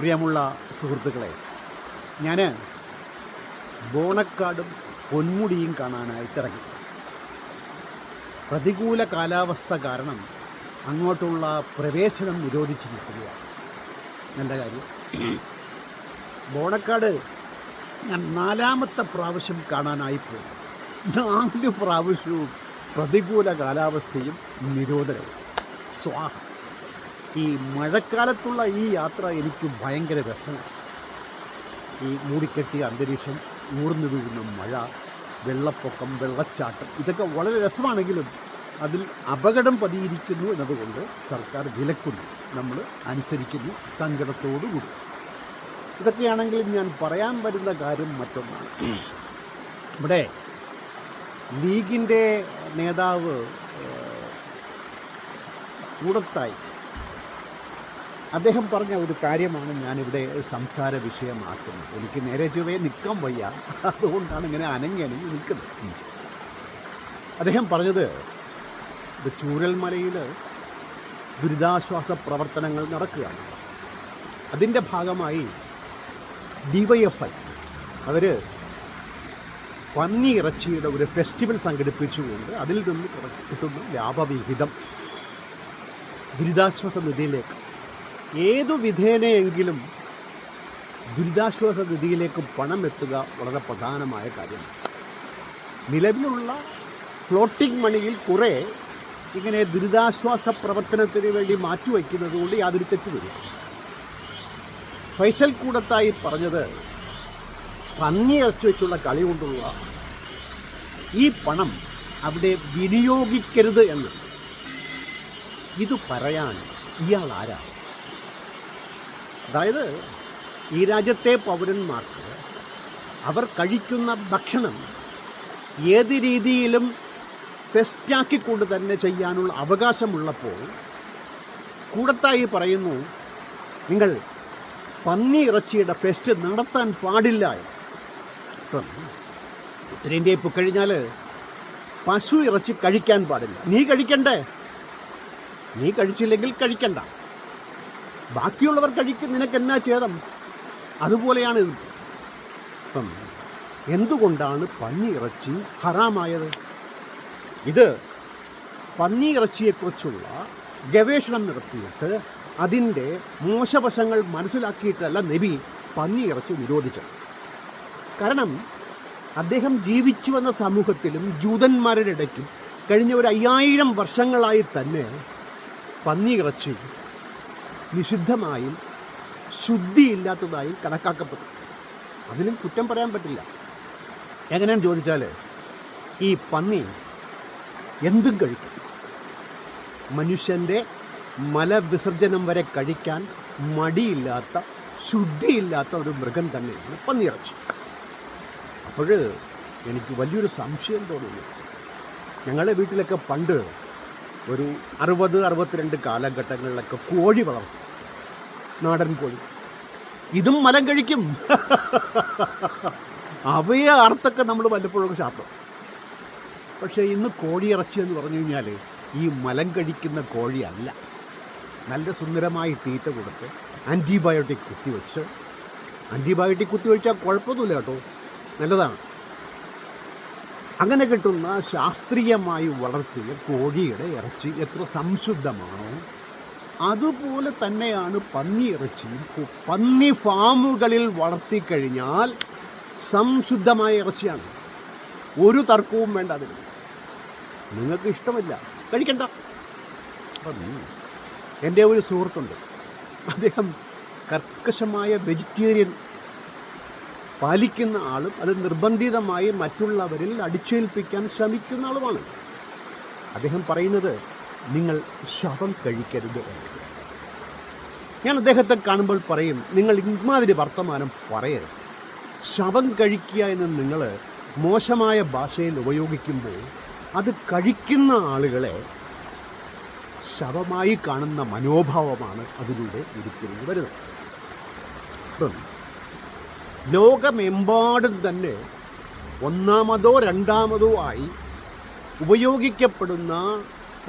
പ്രിയമുള്ള സുഹൃത്തുക്കളെ ഞാൻ ബോണക്കാടും പൊന്മുടിയും കാണാനായിട്ടിറങ്ങി പ്രതികൂല കാലാവസ്ഥ കാരണം അങ്ങോട്ടുള്ള പ്രവേശനം നിരോധിച്ചിരിക്കുകയാണ്. നല്ല കാര്യം. ബോണക്കാട് ഞാൻ നാലാമത്തെ പ്രാവശ്യം കാണാനായി പോയി. നാല് പ്രാവശ്യവും പ്രതികൂല കാലാവസ്ഥയും നിരോധനവും. സ്വാഹ ഈ മഴക്കാലത്തുള്ള ഈ യാത്ര എനിക്ക് ഭയങ്കര രസമാണ്. ഈ മൂടിക്കെട്ടിയ അന്തരീക്ഷം ഊർന്നു വീഴുന്ന മഴ വെള്ളപ്പൊക്കം വെള്ളച്ചാട്ടം ഇതൊക്കെ വളരെ രസമാണെങ്കിലും അതിൽ അപകടം പതിയിരിക്കുന്നു എന്നതുകൊണ്ട് സർക്കാർ വിലക്കുന്നു. നമ്മൾ അനുസരിക്കുന്നു സങ്കടത്തോടുകൂടി ഇതൊക്കെയാണെങ്കിലും ഞാൻ പറയാൻ വരുന്ന കാര്യം മറ്റൊന്നാണ്. ഇവിടെ ലീഗിന്റെ നേതാവ് കൂടത്തായി അദ്ദേഹം പറഞ്ഞ ഒരു കാര്യമാണ് ഞാനിവിടെ സംസാര വിഷയമാക്കുന്നത്. എനിക്ക് നേരെ ചൊവ്വേ നിൽക്കാൻ വയ്യ. അതുകൊണ്ടാണ് ഇങ്ങനെ അനങ്ങനങ്ങി അനങ്ങി നിൽക്കുന്നത്. അദ്ദേഹം പറഞ്ഞത് ചൂരൽമലയിൽ ദുരിതാശ്വാസ പ്രവർത്തനങ്ങൾ നടക്കുകയാണ്. അതിന്റെ ഭാഗമായി ഡിവൈഎഫ്ഐ അവർ പന്നി ഇറച്ചിയുടെ ഒരു ഫെസ്റ്റിവൽ സംഘടിപ്പിച്ചുകൊണ്ട് അതിൽ നിന്ന് കിട്ടുന്ന ലാഭവിഹിതം ദുരിതാശ്വാസ നിധിയിലേക്ക് ഏതു വിധേനയെങ്കിലും ദുരിതാശ്വാസ നിധിയിലേക്ക് പണം എത്തുക വളരെ പ്രധാനമായ കാര്യമാണ് നിലവിലുള്ള ഫ്ലോട്ടിംഗ് മണിയിൽ കുറേ ഇങ്ങനെ ദുരിതാശ്വാസ പ്രവർത്തനത്തിന് വേണ്ടി മാറ്റിവെക്കുന്നത് കൊണ്ട് യാതൊരു തെറ്റ് വരും ഫൈസൽ കൂടത്തായി പറഞ്ഞത് പന്നി ഇറച്ചി വെച്ചുള്ള കളി കൊണ്ടുള്ള ഈ പണം അവിടെ വിനിയോഗിക്കരുത് എന്ന്. ഇത് പറയാൻ ഇയാൾ ആരാ അതായത് ഈ രാജ്യത്തെ പൗരന്മാർക്ക് അവർ കഴിക്കുന്ന ഭക്ഷണം ഏത് രീതിയിലും ടെസ്റ്റാക്കിക്കൊണ്ട് തന്നെ ചെയ്യാനുള്ള അവകാശമുള്ളപ്പോൾ കൂടത്തായി പറയുന്നു നിങ്ങൾ പന്നി ഇറച്ചിയുടെ ഫെസ്റ്റ് നടത്താൻ പാടില്ല. ഇപ്പം ഉത്തരേന്ത്യ ഇപ്പോൾ കഴിഞ്ഞാൽ പശു ഇറച്ചി കഴിക്കാൻ പാടില്ല. നീ കഴിക്കണ്ടേ? നീ കഴിച്ചില്ലെങ്കിൽ കഴിക്കണ്ട. ബാക്കിയുള്ളവർ കഴിക്കും. നിനക്ക് എന്നാ ഛേദം? അതുപോലെയാണ് ഇത്. ഇപ്പം എന്തുകൊണ്ടാണ് പന്നി ഇറച്ചി ഹറാമായത്? ഇത് പന്നി ഇറച്ചിയെക്കുറിച്ചുള്ള ഗവേഷണം നടത്തിയിട്ട് അതിന്റെ മോശവശങ്ങൾ മനസ്സിലാക്കിയിട്ടല്ല നബി പന്നി ഇറച്ചി നിരോധിച്ചത്. കാരണം അദ്ദേഹം ജീവിച്ചു വന്ന സമൂഹത്തിലും ജൂതന്മാരുടെ ഇടയ്ക്കും കഴിഞ്ഞ ഒരു അയ്യായിരം വർഷങ്ങളായി തന്നെ പന്നി നിഷിദ്ധമായും ശുദ്ധിയില്ലാത്തതായും കണക്കാക്കപ്പെട്ടു അതിലും കുറ്റം പറയാൻ പറ്റില്ല. എങ്ങനെയാണ് ചോദിച്ചാൽ ഈ പന്നി എന്തും കഴിക്കും. മനുഷ്യന്റെ മലവിസർജനം വരെ കഴിക്കാൻ മടിയില്ലാത്ത ശുദ്ധിയില്ലാത്ത ഒരു മൃഗം തന്നെയാണ് പന്നിയിറച്ചി. അപ്പോൾ എനിക്ക് വലിയൊരു സംശയം തോന്നുന്നു. ഞങ്ങളുടെ വീട്ടിലൊക്കെ പണ്ട് ഒരു അറുപത് അറുപത്തിരണ്ട് കാലഘട്ടങ്ങളിലൊക്കെ കോഴി വളർത്തും. നാടൻ കോഴി. ഇതും മലം കഴിക്കും. അവയെ അർത്തൊക്കെ നമ്മൾ വല്ലപ്പോഴൊക്കെ ശാപ്പം പക്ഷേ ഇന്ന് കോഴിയിറച്ചി എന്ന് പറഞ്ഞു കഴിഞ്ഞാൽ ഈ മലം കഴിക്കുന്ന കോഴിയല്ല നല്ല സുന്ദരമായി തീറ്റ കൊടുത്ത് ആന്റിബയോട്ടിക് കുത്തിവെച്ച്. ആന്റിബയോട്ടിക് കുത്തിവെച്ചാൽ കുഴപ്പമൊന്നുമില്ല കേട്ടോ. നല്ലതാണ്. അങ്ങനെ കിട്ടുന്ന ശാസ്ത്രീയമായി വളർത്തിയ കോഴിയുടെ ഇറച്ചി എത്ര സംശുദ്ധമാണോ അതുപോലെ തന്നെയാണ് പന്നി ഇറച്ചിയും പന്നി ഫാമുകളിൽ വളർത്തിക്കഴിഞ്ഞാൽ സംശുദ്ധമായ ഇറച്ചിയാണ്. ഒരു തർക്കവും വേണ്ട അതിന്. നിങ്ങൾക്ക് ഇഷ്ടമില്ല. കഴിക്കണ്ട. എന്റെ ഒരു സുഹൃത്തുണ്ട്. അദ്ദേഹം കർക്കശമായ വെജിറ്റേറിയൻ പാലിക്കുന്ന ആളും അത് നിർബന്ധിതമായി മറ്റുള്ളവരിൽ അടിച്ചേൽപ്പിക്കാൻ ശ്രമിക്കുന്ന ആളുമാണ്. അദ്ദേഹം പറയുന്നത് നിങ്ങൾ ശവം കഴിക്കരുത് ഞാൻ അദ്ദേഹത്തെ കാണുമ്പോൾ പറയും നിങ്ങൾ ഇമാതിരി വർത്തമാനം പറയരുത്. ശവം കഴിക്കുക എന്ന് നിങ്ങൾ മോശമായ ഭാഷയിൽ ഉപയോഗിക്കുമ്പോൾ അത് കഴിക്കുന്ന ആളുകളെ ശവമായി കാണുന്ന മനോഭാവമാണ് അതിലൂടെ ഇരിക്കുന്നത്. വരുന്നത് ലോകമെമ്പാടും തന്നെ ഒന്നാമതോ രണ്ടാമതോ ആയി ഉപയോഗിക്കപ്പെടുന്ന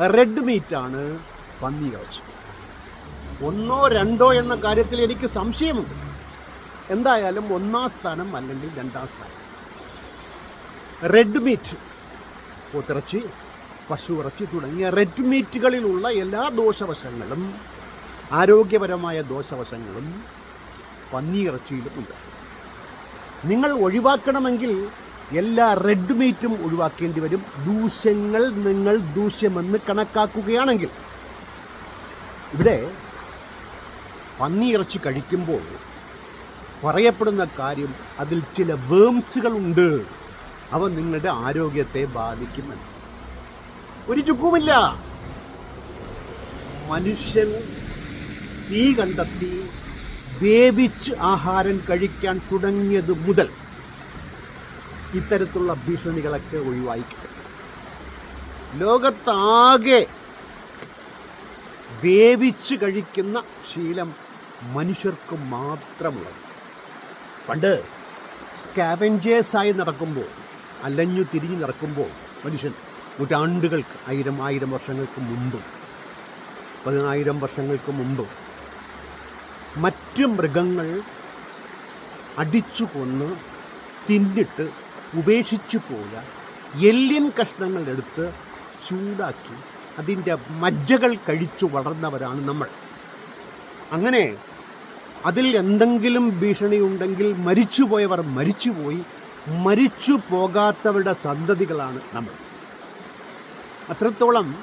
റെഡ് മീറ്റാണ് പന്നിയിറച്ചി. ഒന്നോ രണ്ടോ എന്ന കാര്യത്തിൽ എനിക്ക് സംശയമുണ്ട്. എന്തായാലും ഒന്നാം സ്ഥാനം അല്ലെങ്കിൽ രണ്ടാം സ്ഥാനം. റെഡ് മീറ്റ് പോത്തിറച്ചി പശു ഇറച്ചി തുടങ്ങിയ റെഡ് മീറ്റുകളിലുള്ള എല്ലാ ദോഷവശങ്ങളും ആരോഗ്യപരമായ ദോഷവശങ്ങളും പന്നിയിറച്ചിയിലുമുണ്ട് നിങ്ങൾ ഒഴിവാക്കണമെങ്കിൽ എല്ലാ റെഡ് മീറ്റും ഒഴിവാക്കേണ്ടി വരും. ദൂഷ്യങ്ങൾ നിങ്ങൾ ദൂഷ്യമെന്ന് കണക്കാക്കുകയാണെങ്കിൽ. ഇവിടെ പന്നിയിറച്ചി കഴിക്കുമ്പോൾ പറയപ്പെടുന്ന കാര്യം അതിൽ ചില വേംസുകളുണ്ട്. അവ നിങ്ങളുടെ ആരോഗ്യത്തെ ബാധിക്കുമെന്ന് ഒരു ചുക്കുമില്ല. മനുഷ്യൻ തീ കണ്ടെത്തി വേവിച്ച് ആഹാരം കഴിക്കാൻ തുടങ്ങിയത് മുതൽ ഇത്തരത്തിലുള്ള ഭീഷണികളൊക്കെ ഒഴിവായിക്കിട്ടും ലോകത്താകെ വേവിച്ച് കഴിക്കുന്ന ശീലം മനുഷ്യർക്ക് മാത്രമുള്ളത്. പണ്ട് സ്കാവഞ്ചേഴ്സായി നടക്കുമ്പോൾ അലഞ്ഞു തിരിഞ്ഞു നടക്കുമ്പോൾ മനുഷ്യൻ നൂറ്റാണ്ടുകൾക്ക് ആയിരം ആയിരം വർഷങ്ങൾക്ക് മുമ്പും പതിനായിരം വർഷങ്ങൾക്ക് മുമ്പും മറ്റ് മൃഗങ്ങൾ അടിച്ചു കൊന്ന് തിന്നിട്ട് ഉപേക്ഷിച്ചു പോയ എല്ലിൻ കഷ്ണങ്ങൾ എടുത്ത് ചൂടാക്കി അതിന്റെ മജ്ജകൾ കഴിച്ചു വളർന്നവരാണ് നമ്മൾ. അങ്ങനെ അതിൽ എന്തെങ്കിലും ഭീഷണി ഉണ്ടെങ്കിൽ മരിച്ചുപോയവർ മരിച്ചുപോയി മരിച്ചു പോകാത്തവരുടെ സന്തതികളാണ് നമ്മൾ. അത്രത്തോളം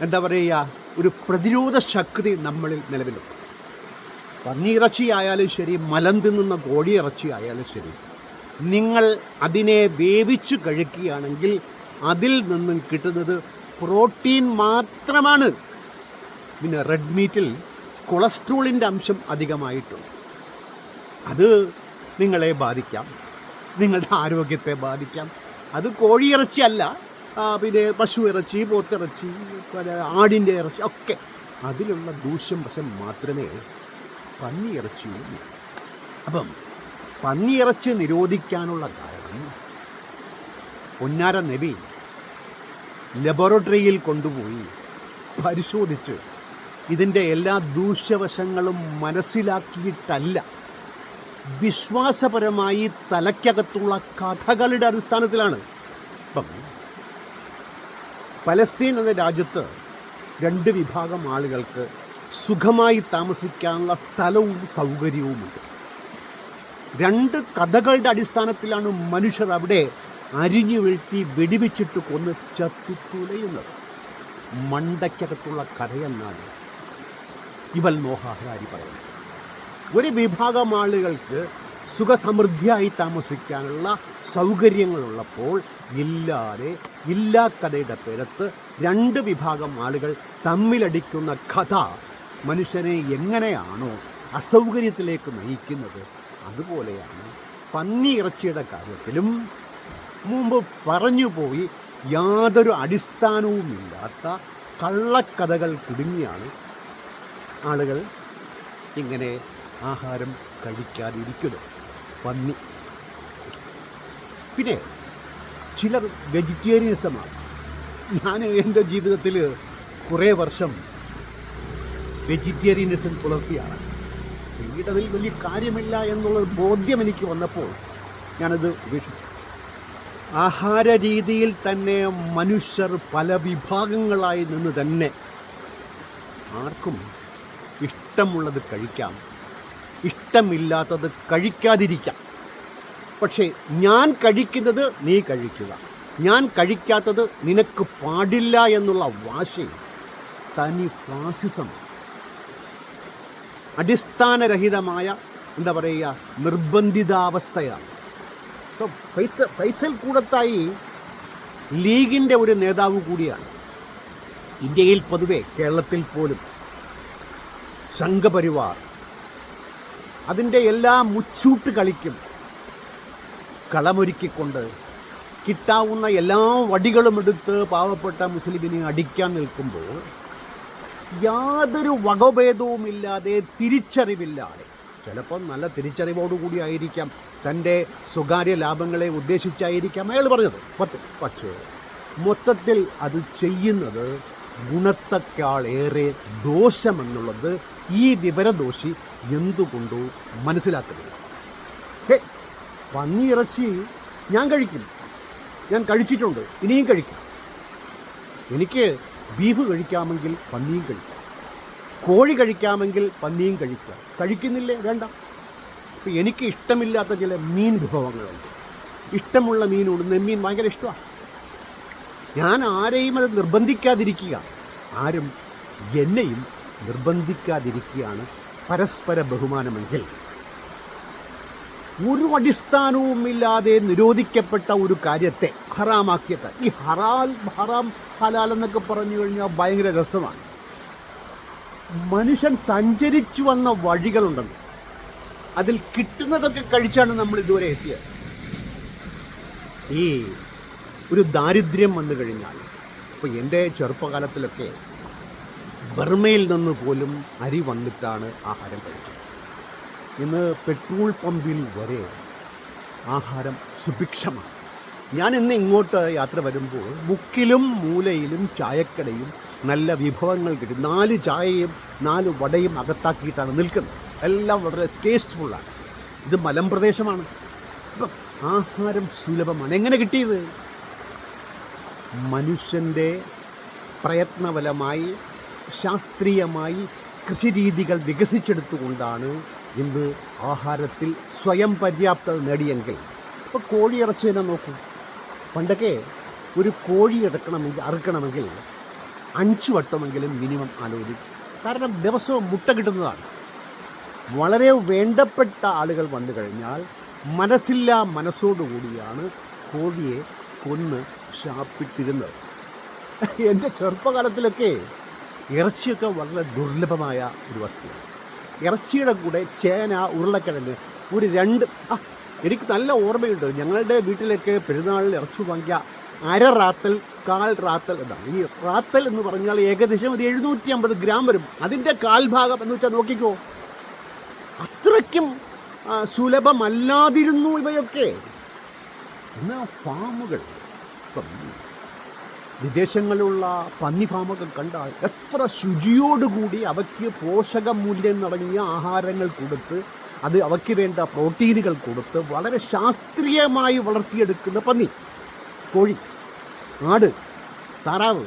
എന്താ പറയുക ഒരു പ്രതിരോധ ശക്തി നമ്മളിൽ നിലവിലുണ്ട്. പന്നിയിറച്ചി ആയാലും ശരി മലം തിന്നുന്ന കോഴിയിറച്ചി ആയാലും ശരി നിങ്ങൾ അതിനെ വേവിച്ച് കഴിക്കുകയാണെങ്കിൽ അതിൽ നിന്നും കിട്ടുന്നത് പ്രോട്ടീൻ മാത്രമാണ്. പിന്നെ റെഡ് മീറ്റിൽ കൊളസ്ട്രോളിന്റെ അംശം അധികമായിട്ടുണ്ട്. അത് നിങ്ങളെ ബാധിക്കാം നിങ്ങളുടെ ആരോഗ്യത്തെ ബാധിക്കാം. അത് കോഴിയിറച്ചി അല്ല പിന്നെ പശു ഇറച്ചി പോത്തിറച്ചി ആടിന്റെ ഇറച്ചി ഒക്കെ. അതിലുള്ള ദൂഷ്യം വശം മാത്രമേ പന്നിയിറച്ചിയുള്ളൂ അപ്പം പന്നിയിറച്ചി നിരോധിക്കാനുള്ള കാരണം പൊന്നാര നബി ലബോറട്ടറിയിൽ കൊണ്ടുപോയി പരിശോധിച്ച് ഇതിന്റെ എല്ലാ ദൂഷ്യവശങ്ങളും മനസ്സിലാക്കിയിട്ടല്ല. വിശ്വാസപരമായി തലയ്ക്കകത്തുള്ള കഥകളുടെ അടിസ്ഥാനത്തിലാണ്. ഇപ്പം പലസ്തീൻ എന്ന രാജ്യത്ത് രണ്ട് വിഭാഗം ആളുകൾക്ക് സുഖമായി താമസിക്കാനുള്ള സ്ഥലവും സൗകര്യവുമുണ്ട്. രണ്ട് കഥകളുടെ അടിസ്ഥാനത്തിലാണ് മനുഷ്യർ അവിടെ അരിഞ്ഞു വീഴ്ത്തി വെടിവെച്ചിട്ട് കൊന്ന് ചത്തിത്തുലയുന്നത് മണ്ടയ്ക്കകത്തുള്ള കഥയെന്നാണ് ഇവൽ മോഹാഹാരി പറയുന്നത്. ഒരു വിഭാഗം ആളുകൾക്ക് സുഖസമൃദ്ധിയായി താമസിക്കാനുള്ള സൗകര്യങ്ങളുള്ളപ്പോൾ ഇല്ലാതെ ഇല്ലാ കഥയുടെ പേരത്ത് രണ്ട് വിഭാഗം ആളുകൾ തമ്മിലടിക്കുന്ന കഥ മനുഷ്യനെ എങ്ങനെയാണോ അസൗകര്യത്തിലേക്ക് നയിക്കുന്നത് അതുപോലെയാണ് പന്നി ഇറച്ചിയുടെ കാര്യത്തിലും മുമ്പ് പറഞ്ഞു പോയി യാതൊരു അടിസ്ഥാനവുമില്ലാത്ത കള്ളക്കഥകൾ കുടുങ്ങിയാണ് ആളുകൾ ഇങ്ങനെ ആഹാരം കഴിക്കാതിരിക്കുന്നത്. പന്നി. പിന്നെ ചിലർ വെജിറ്റേറിയനിസമാണ് ഞാൻ എന്റെ ജീവിതത്തിൽ കുറേ വർഷം വെജിറ്റേറിയനിസം പുലർത്തിയാണ്. പിന്നീട് അതിൽ വലിയ കാര്യമില്ല എന്നുള്ളൊരു ബോധ്യം എനിക്ക് വന്നപ്പോൾ ഞാനത് ഉപേക്ഷിച്ചു. ആഹാര രീതിയിൽ തന്നെ മനുഷ്യർ പല വിഭാഗങ്ങളായി നിന്ന് തന്നെ ആർക്കും ഇഷ്ടമുള്ളത് കഴിക്കാം ഇഷ്ടമില്ലാത്തത് കഴിക്കാതിരിക്കാം. പക്ഷേ ഞാൻ കഴിക്കുന്നത് നീ കഴിക്കുക. ഞാൻ കഴിക്കാത്തത് നിനക്ക് പാടില്ല എന്നുള്ള വാശി തനി ഫാസിസം അടിസ്ഥാനരഹിതമായ എന്താ പറയുക നിർബന്ധിതാവസ്ഥയാണ്. സോ ഫൈസൽ ഫൈസൽ കൂടത്തായി ലീഗിന്റെ ഒരു നേതാവ് കൂടിയാണ്. ഇന്ത്യയിൽ പൊതുവെ കേരളത്തിൽ പോലും സംഘപരിവാർ അതിന്റെ എല്ലാ മുച്ചൂട്ട് കളിക്കും കളമൊരുക്കിക്കൊണ്ട് കിട്ടാവുന്ന എല്ലാ വടികളും എടുത്ത് പാവപ്പെട്ട മുസ്ലിമിനെ അടിക്കാൻ നിൽക്കുമ്പോൾ യാതൊരു വകഭേദവുമില്ലാതെ തിരിച്ചറിവില്ലാതെ ചിലപ്പോൾ നല്ല തിരിച്ചറിവോടുകൂടി ആയിരിക്കാം തന്റെ സ്വകാര്യ ലാഭങ്ങളെ ഉദ്ദേശിച്ചായിരിക്കാം അയാൾ പറഞ്ഞത്. പത്ത് പക്ഷേ മൊത്തത്തിൽ അത് ചെയ്യുന്നത് ഗുണത്തെക്കാൾ ഏറെ ദോഷമെന്നുള്ളത് ഈ വിവരദോഷി എന്തുകൊണ്ടോ മനസ്സിലാക്കുന്നില്ല. ഹേ പന്നിയിറച്ചി ഞാൻ കഴിക്കും. ഞാൻ കഴിച്ചിട്ടുണ്ട് ഇനിയും കഴിക്കും. എനിക്ക് ബീഫ് കഴിക്കാമെങ്കിൽ പന്നിയും കഴിക്കാം. കോഴി കഴിക്കാമെങ്കിൽ പന്നിയും കഴിക്കാം കഴിക്കുന്നില്ലേ? വേണ്ട. ഇപ്പം എനിക്ക് ഇഷ്ടമില്ലാത്ത ചില മീൻ വിഭവങ്ങളുണ്ട്. ഇഷ്ടമുള്ള മീനുണ്ട്. നെമ്മീൻ ഭയങ്കര ഇഷ്ടമാണ്. ഞാൻ ആരെയും അത് നിർബന്ധിക്കാതിരിക്കുക. ആരും എന്നെയും നിർബന്ധിക്കാതിരിക്കുകയാണ് പരസ്പര ബഹുമാനമെങ്കിൽ. ഒരു അടിസ്ഥാനവുമില്ലാതെ നിരോധിക്കപ്പെട്ട ഒരു കാര്യത്തെ ഹറാമാക്കിയത് ഈ ഹറാൽ ഹറാം ഹലാൽ എന്നൊക്കെ പറഞ്ഞു കഴിഞ്ഞാൽ ഭയങ്കര രസമാണ്. മനുഷ്യൻ സഞ്ചരിച്ചു വന്ന വഴികളുണ്ടെന്ന് അതിൽ കിട്ടുന്നതൊക്കെ കഴിച്ചാണ് നമ്മൾ ഇതുവരെ എത്തിയത്. ഈ ഒരു ദാരിദ്ര്യം വന്നു കഴിഞ്ഞാൽ ഇപ്പോൾ എന്റെ ചെറുപ്പകാലത്തിലൊക്കെ ബർമയിൽ നിന്ന് പോലും അരി വന്നിട്ടാണ് ആഹാരം കഴിച്ചത്. ഇന്ന് പെട്രോൾ പമ്പിൽ വരെ ആഹാരം സുഭിക്ഷമാണ്. ഞാൻ ഇന്ന് ഇങ്ങോട്ട് യാത്ര വരുമ്പോൾ മുക്കിലും മൂലയിലും ചായക്കടയും നല്ല വിഭവങ്ങൾ കിട്ടും. നാല് ചായയും നാല് വടയും അകത്താക്കിയിട്ടാണ് നിൽക്കുന്നത്. എല്ലാം വളരെ ടേസ്റ്റ്ഫുള്ളാണ് ഇത് മലമ്പ്രദേശമാണ് അപ്പം ആഹാരം സുലഭമാണ്. എങ്ങനെ കിട്ടിയത്? മനുഷ്യന്റെ പ്രയത്നഫലമായി ശാസ്ത്രീയമായി കൃഷിരീതികൾ വികസിച്ചെടുത്തുകൊണ്ടാണ് ഇന്ന് ആഹാരത്തിൽ സ്വയം പര്യാപ്തത നേടിയെങ്കിൽ. അപ്പോൾ കോഴിയിറച്ചി തന്നെ നോക്കൂ. പണ്ടൊക്കെ ഒരു കോഴി എടുക്കണമെങ്കിൽ അറുക്കണമെങ്കിൽ അഞ്ച് വട്ടമെങ്കിലും മിനിമം ആലോചിക്കും. കാരണം ദിവസവും മുട്ട കിട്ടുന്നതാണ്. വളരെ വേണ്ടപ്പെട്ട ആളുകൾ വന്നു കഴിഞ്ഞാൽ മനസ്സില്ലാ മനസ്സോടുകൂടിയാണ് കോഴിയെ കൊന്ന് ശാപ്പിട്ടിരുന്നത്. എന്റെ ചെറുപ്പകാലത്തിലൊക്കെ ഇറച്ചിയൊക്കെ വളരെ ദുർലഭമായ ഒരു വസ്തുവാണ്. ഇറച്ചിയുടെ കൂടെ ചേന ഉരുളക്കിഴങ്ങ് ഒരു രണ്ട് ആ എനിക്ക് നല്ല ഓർമ്മയുണ്ട്. ഞങ്ങളുടെ വീട്ടിലൊക്കെ പെരുന്നാളിൽ ഇറച്ചു വാങ്ങിയ അര റാത്തൽ കാൽ റാത്തൽ എന്നാണ് ഈ റാത്തൽ എന്ന് പറഞ്ഞാൽ ഏകദേശം ഒരു എഴുന്നൂറ്റി അമ്പത് ഗ്രാം വരും. അതിന്റെ കാൽഭാഗം എന്ന് വെച്ചാൽ നോക്കിക്കോ. അത്രയ്ക്കും സുലഭമല്ലാതിരുന്നു ഇവയൊക്കെ. എന്നാ ഫാമുകൾ? വിദേശങ്ങളിലുള്ള പന്നി ഫാമൊക്കെ കണ്ടാൽ എത്ര ശുചിയോടുകൂടി അവയ്ക്ക് പോഷകമൂല്യം നടങ്ങിയ ആഹാരങ്ങൾ കൊടുത്ത് അത് അവയ്ക്ക് വേണ്ട പ്രോട്ടീനുകൾ കൊടുത്ത് വളരെ ശാസ്ത്രീയമായി വളർത്തിയെടുക്കുന്ന പന്നി കോഴി ആട് താറാവ്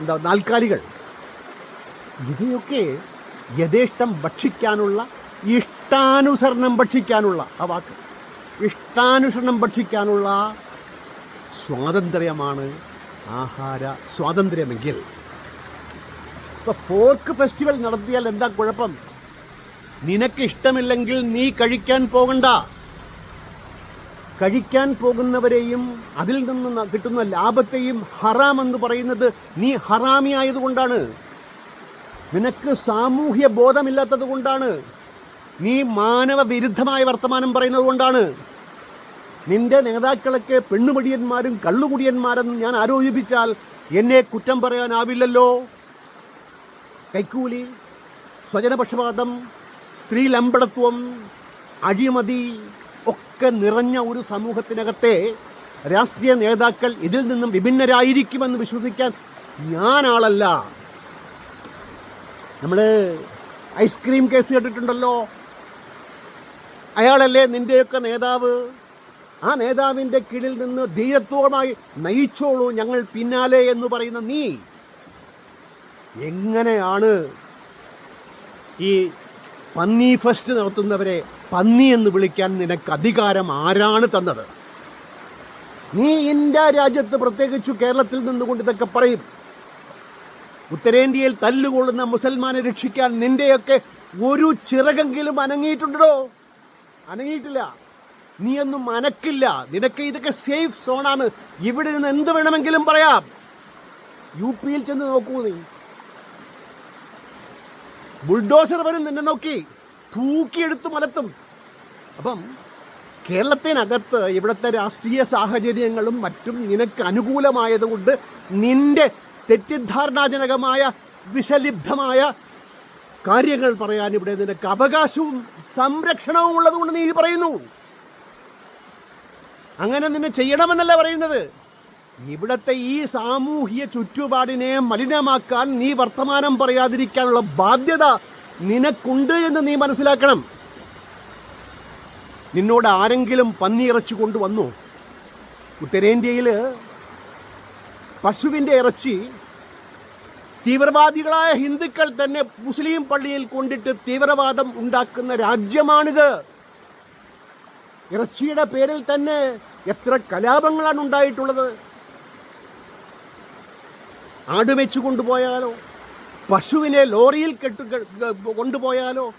എന്താ നാൽക്കാലികൾ. ഇവയൊക്കെ യഥേഷ്ടം ഭക്ഷിക്കാനുള്ള ഇഷ്ടാനുസരണം ഭക്ഷിക്കാനുള്ള ആ വാക്ക്. ഇഷ്ടാനുസരണം ഭക്ഷിക്കാനുള്ള സ്വാതന്ത്ര്യമാണ് ആഹാര സ്വാതന്ത്ര്യമെങ്കിൽ. ഇപ്പോൾ ഫോർക്ക് ഫെസ്റ്റിവൽ നടത്തിയാൽ എന്താ കുഴപ്പം? നിനക്ക് ഇഷ്ടമില്ലെങ്കിൽ നീ കഴിക്കാൻ പോകണ്ട. കഴിക്കാൻ പോകുന്നവരെയും അതിൽ നിന്ന് കിട്ടുന്ന ലാഭത്തെയും ഹറാം എന്ന് പറയുന്നത് നീ ഹറാമി ആയതുകൊണ്ടാണ്. നിനക്ക് സാമൂഹ്യ ബോധമില്ലാത്തത് കൊണ്ടാണ്. നീ മാനവ വിരുദ്ധമായ വർത്തമാനം പറയുന്നത് കൊണ്ടാണ്. നിന്റെ നേതാക്കളൊക്കെ പെണ്ണുമടിയന്മാരും കള്ളുകുടിയന്മാരെന്ന് ഞാൻ ആരോപിച്ചാൽ എന്നെ കുറ്റം പറയാനാവില്ലല്ലോ. കൈക്കൂലി സ്വജനപക്ഷപാതം സ്ത്രീ ലമ്പടത്വം അഴിമതി ഒക്കെ നിറഞ്ഞ ഒരു സമൂഹത്തിനകത്തെ രാഷ്ട്രീയ നേതാക്കൾ ഇതിൽ നിന്നും വിഭിന്നരായിരിക്കുമെന്ന് വിശ്വസിക്കാൻ ഞാനാളല്ല. നമ്മൾ ഐസ്ക്രീം കേസ് കേട്ടിട്ടുണ്ടല്ലോ. അയാളല്ലേ നിന്റെയൊക്കെ നേതാവ്? ആ നേതാവിന്റെ കീഴിൽ നിന്ന് ധീരത്വമായി നയിച്ചോളൂ ഞങ്ങൾ പിന്നാലെ എന്ന് പറയുന്ന നീ. എങ്ങനെയാണ് ഈ പന്നി ഫെസ്റ്റ് നടത്തുന്നവരെ പന്നി എന്ന് വിളിക്കാൻ നിനക്ക് അധികാരം ആരാണ് തന്നത്? നീ ഇന്ത്യ രാജ്യത്ത് പ്രത്യേകിച്ചു കേരളത്തിൽ നിന്നുകൊണ്ട് ഇതൊക്കെ പറയും. ഉത്തരേന്ത്യയിൽ തല്ലുകൊള്ളുന്ന മുസൽമാനെ രക്ഷിക്കാൻ നിന്റെയൊക്കെ ഒരു ചിറകെങ്കിലും അനങ്ങിയിട്ടുണ്ടോ? അനങ്ങിയിട്ടില്ല. നീ ഒന്നും അനക്കില്ല. നിനക്ക് ഇതൊക്കെ സേഫ് സോണാണ് ഇവിടെ നിന്ന് എന്ത് വേണമെങ്കിലും പറയാം. യു പിയിൽ ചെന്ന് നോക്കൂ നീ. ബുൾഡോസർ വരും നിന്നെ നോക്കി തൂക്കിയെടുത്ത് മലത്തും. അപ്പം കേരളത്തിനകത്ത് ഇവിടുത്തെ രാഷ്ട്രീയ സാഹചര്യങ്ങളും മറ്റും നിനക്ക് അനുകൂലമായതുകൊണ്ട് നിന്റെ തെറ്റിദ്ധാരണാജനകമായ വിഷലിബ്ധമായ കാര്യങ്ങൾ പറയാൻ ഇവിടെ നിനക്ക് അവകാശവും സംരക്ഷണവും ഉള്ളതുകൊണ്ട് നീ പറയുന്നു. അങ്ങനെ നിന്നെ ചെയ്യണമെന്നല്ല പറയുന്നത്. ഇവിടത്തെ ഈ സാമൂഹിക ചുറ്റുപാടിനെ മലിനമാക്കാൻ നീ വർത്തമാനം പറയാതിരിക്കാനുള്ള ബാധ്യത നിനക്കുണ്ട് എന്ന് നീ മനസ്സിലാക്കണം. നിന്നോട് ആരെങ്കിലും പന്നിയിറച്ചി കൊണ്ടുവന്നു? ഉത്തരേന്ത്യയിൽ പശുവിന്റെ ഇറച്ചി തീവ്രവാദികളായ ഹിന്ദുക്കൾ തന്നെ മുസ്ലിം പള്ളിയിൽ കൊണ്ടിട്ട് തീവ്രവാദം ഉണ്ടാക്കുന്ന രാജ്യമാണിത്. ഇറച്ചിയുടെ പേരിൽ തന്നെ എത്ര കലാപങ്ങളാണ് ഉണ്ടായിട്ടുള്ളത്. ആട് വെച്ച് കൊണ്ടുപോയാലോ? പശുവിനെ ലോറിയിൽ കെട്ടു കൊണ്ടുപോയാലോ?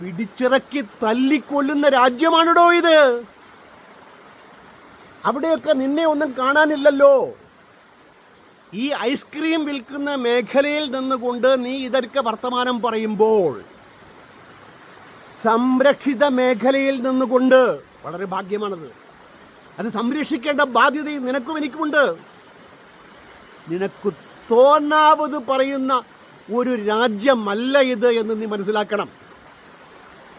പിടിച്ചിറക്കി തല്ലിക്കൊല്ലുന്ന രാജ്യമാണിടോ ഇത്. അവിടെയൊക്കെ നിന്നെ ഒന്നും കാണാനില്ലല്ലോ. ഈ ഐസ്ക്രീം വിൽക്കുന്ന മേഖലയിൽ നിന്നുകൊണ്ട് നീ ഇതൊക്കെ വർത്തമാനം പറയുമ്പോൾ സംരക്ഷിത മേഖലയിൽ നിന്നുകൊണ്ട് വളരെ ഭാഗ്യമാണത്. അത് സംരക്ഷിക്കേണ്ട ബാധ്യതയും നിനക്കും എനിക്കുമുണ്ട്. നിനക്ക് തോന്നാവത് പറയുന്ന ഒരു രാജ്യമല്ല ഇത് എന്ന് നീ മനസ്സിലാക്കണം.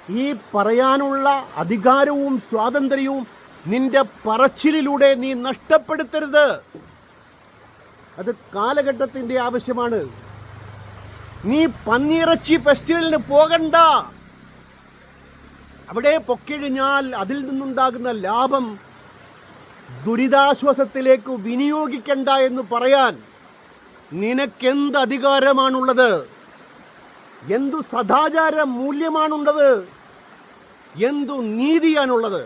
ഈ പറയാനുള്ള അധികാരവും സ്വാതന്ത്ര്യവും നിന്റെ പറച്ചിലിലൂടെ നീ നഷ്ടപ്പെടുത്തരുത്. അത് കാലഘട്ടത്തിന്റെ ആവശ്യമാണ്. നീ പന്നിയിറച്ചി ഫെസ്റ്റിവലിന് പോകണ്ട. അവിടെ പൊക്കിഴിഞ്ഞാൽ അതിൽ നിന്നുണ്ടാകുന്ന ലാഭം ദുരിതാശ്വാസത്തിലേക്ക് വിനിയോഗിക്കണ്ട എന്ന് പറയാൻ നിനക്കെന്ത് അധികാരമാണുള്ളത് എന്തു സദാചാര മൂല്യമാണുള്ളത്? എന്തു നീതിയാണുള്ളത്?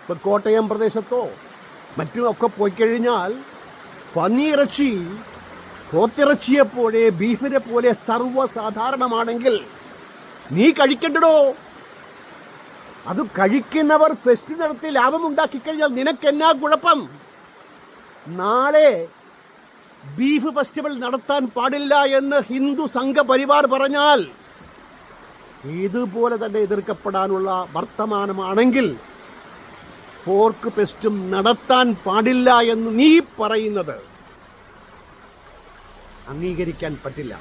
ഇപ്പൊ കോട്ടയം പ്രദേശത്തോ മറ്റുമൊക്കെ പോയി കഴിഞ്ഞാൽ പന്നിയിറച്ചി പോത്തിറച്ചിയെ പോലെ ബീഫിനെ പോലെ സർവസാധാരണമാണെങ്കിൽ നീ കഴിക്കണ്ടോ അത് കഴിക്കുന്നവർ ഫെസ്റ്റ് നടത്തി ലാഭമുണ്ടാക്കി കഴിഞ്ഞാൽ നിനക്കെന്നാ കുഴപ്പം? നാളെ ബീഫ് ഫെസ്റ്റിവൽ നടത്താൻ പാടില്ല എന്ന് ഹിന്ദു സംഘപരിവാർ പറഞ്ഞാൽ ഇതുപോലെ തന്നെ എതിർക്കപ്പെടാനുള്ള വർത്തമാനമാണെങ്കിൽ പോർക്ക് ഫെസ്റ്റും നടത്താൻ പാടില്ല എന്ന് നീ പറയുന്നത് അംഗീകരിക്കാൻ പറ്റില്ല.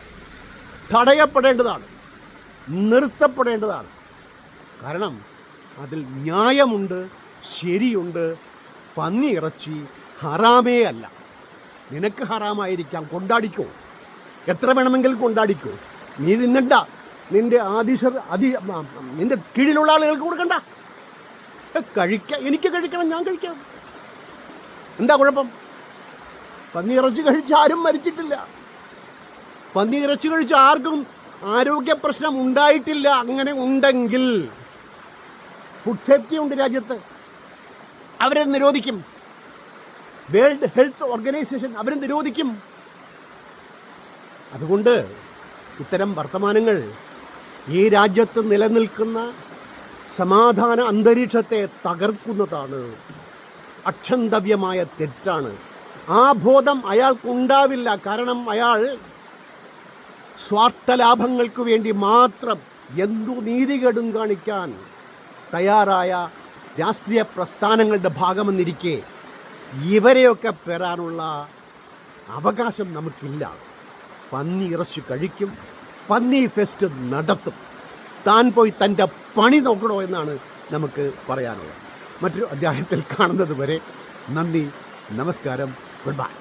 തടയപ്പെടേണ്ടതാണ്. നിർത്തപ്പെടേണ്ടതാണ്. കാരണം അതിൽ ന്യായമുണ്ട് ശരിയുണ്ട് പന്നി ഇറച്ചി ഹറാമേ അല്ല. നിനക്ക് ഹറാമായിരിക്കാം. കൊണ്ടാടിക്കോ. എത്ര വേണമെങ്കിൽ കൊണ്ടാടിക്കോ. നീ തിന്നണ്ട നിന്റെ ആദിശർ അതി നിന്റെ കീഴിലുള്ള ആളുകൾക്ക് കൊടുക്കണ്ട. കഴിക്ക എനിക്ക് കഴിക്കണം ഞാൻ കഴിക്കാം. എന്താ കുഴപ്പം? പന്നി ഇറച്ചി കഴിച്ച് ആരും മരിച്ചിട്ടില്ല. പന്നി ഇറച്ചി കഴിച്ച് ആർക്കും ആരോഗ്യ പ്രശ്നം ഉണ്ടായിട്ടില്ല. അങ്ങനെ ഉണ്ടെങ്കിൽ ഫുഡ് സേഫ്റ്റി ഉണ്ട് രാജ്യത്ത്. അവരെ നിരോധിക്കും. വേൾഡ് ഹെൽത്ത് ഓർഗനൈസേഷൻ അവരെ നിരോധിക്കും. അതുകൊണ്ട് ഇത്തരം വർത്തമാനങ്ങൾ ഈ രാജ്യത്ത് നിലനിൽക്കുന്ന സമാധാന അന്തരീക്ഷത്തെ തകർക്കുന്നതാണ്. അക്ഷന്തവ്യമായ തെറ്റാണ്. ആ ബോധം അയാൾക്കുണ്ടാവില്ല. കാരണം അയാൾ സ്വാർത്ഥ ലാഭങ്ങൾക്ക് വേണ്ടി മാത്രം എന്തു നീതികേടും കാണിക്കാൻ തയ്യാറായ രാഷ്ട്രീയ പ്രസ്ഥാനങ്ങളുടെ ഭാഗമെന്നിരിക്കെ ഇവരെയൊക്കെ പെറാനുള്ള അവകാശം നമുക്കില്ല. പന്നി ഇറച്ചി കഴിക്കും പന്നി ഫെസ്റ്റ് നടത്തും. താൻ പോയി തന്റെ പണി നോക്കണോ എന്നാണ് നമുക്ക് പറയാനുള്ളത്. മറ്റൊരു അധ്യായത്തിൽ കാണുന്നത് വരെ നന്ദി നമസ്കാരം ഗുഡ് ബൈ.